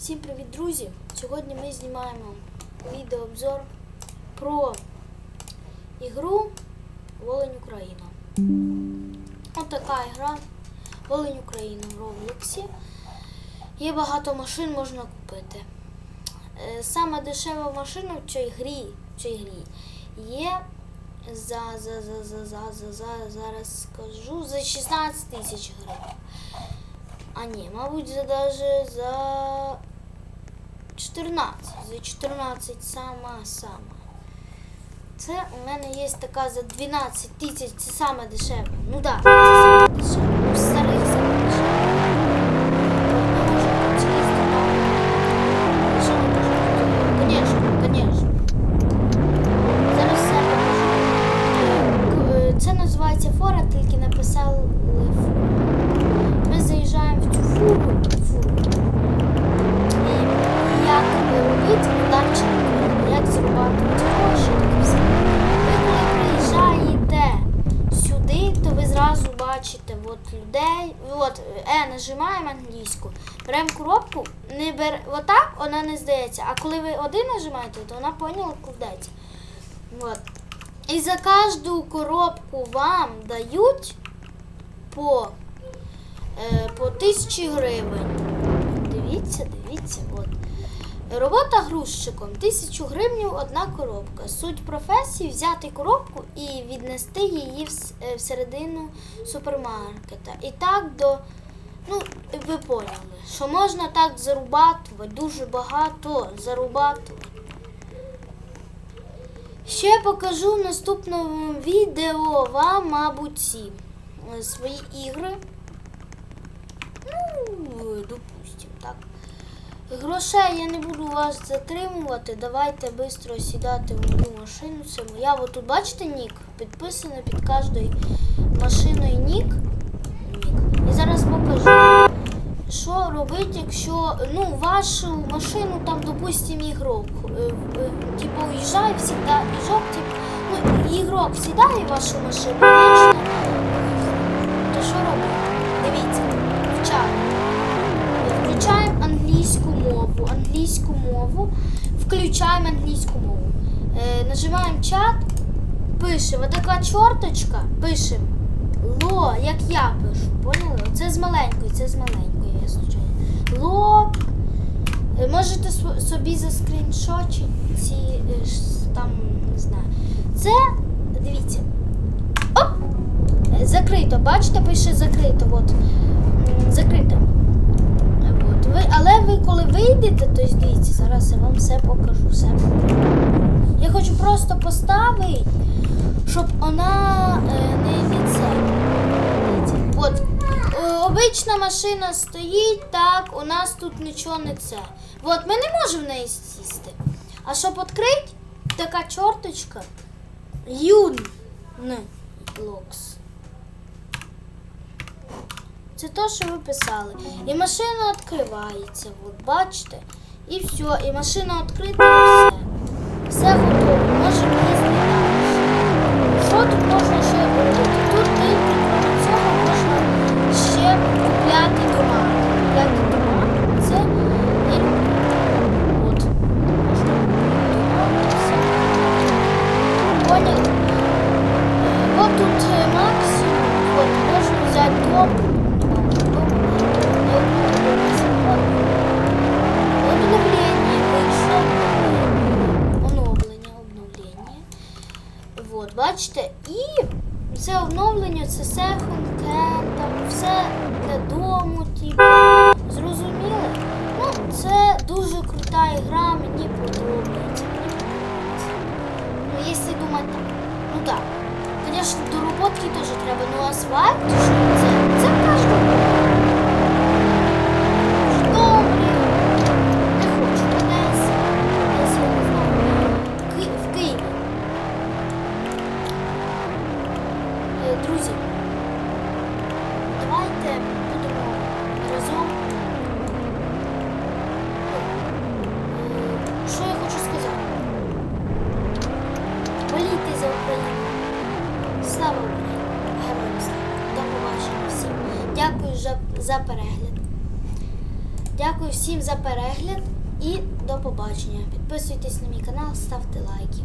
Всім привіт, друзі! Сьогодні ми знімаємо відеообзор про ігру Волень Україна. Ось така ігра Волень Україна в Роблоксі. Є багато машин, можна купити. Е, Саме дешева машина в цій грі, в цій грі є за, за, за, за, за, за, за, зараз скажу, за 16 тисяч гривень. А ні, мабуть, за даже за 14. За 14 сама сама. Це у мене є така за 12 тисяч, це саме дешеве. Ну так, да, це саме дешеве. Людей. От, е, нажимаємо англійську. Беремо коробку, не бер... отак вона не здається. А коли ви один нажимаєте, то вона поняла кладеться. От. І за кожну коробку вам дають по е, по тисячі гривень. Дивіться, дивіться, от. Робота грузчиком. Тисячу гривень одна коробка. Суть професії взяти коробку і віднести її е, всередину супермаркета. І так до. Ну, ви поняли, що можна так зарубатувати, дуже багато зарубатувати. Ще покажу в наступному відео вам, мабуть, ці е, свої ігри. Ну, допустим, так. Грошей я не буду вас затримувати. Давайте швидко сідати в мою машину. Це моя. Ви тут бачите нік? Підписано під кожною машиною нік. Нік. І зараз покажу. Що робити, якщо ну, вашу машину там, допустим, ігрок. е, е, Типу уїжджає всегда, ігрок, типу, ну, ігрок сідає вашу машину вічно. То що робити? Дивіться, в чат. Включаємо англійську мову. Англійську мову. Включаємо англійську мову. Е, нажимаємо чат, пишемо така чорточка, пишемо ло, як я пишу. Поняли? Це з маленької, це з маленької, я случайно. Ло. Е, Можете собі заскріншотити ці е, там, не знаю. Це, дивіться. Оп! Закрито, бачите, пише закрито. От. Закрито. Але ви коли вийдете, то дивіться, зараз я вам все покажу. Все покажу. Я хочу просто поставити, щоб вона е, не. Дивіться. От. Е, обична машина стоїть, так, у нас тут нічого не це. От, ми не можемо в неї сісти. А щоб відкрити, така чорточка. Юн. Не. Локс. Це то, що ви писали. І машина відкривається, от бачите? І все, і машина відкрита, і все. Все готово, можемо бачите, і це оновлення, це все hand, там все для дому, типу. Зрозуміли? Ну, це дуже крута ігра, мені подобається. Ну, якщо думати. Ну так. Звісно, до роботки теж треба, ну асфальт, що це, це кожен. Друзі, давайте будемо разом. Е, Що я хочу сказати? Болійте за Україну. Слава Україні! Героям слава! До побачення всім. Дякую за, за перегляд. Дякую всім за перегляд і до побачення. Підписуйтесь на мій канал, ставте лайки.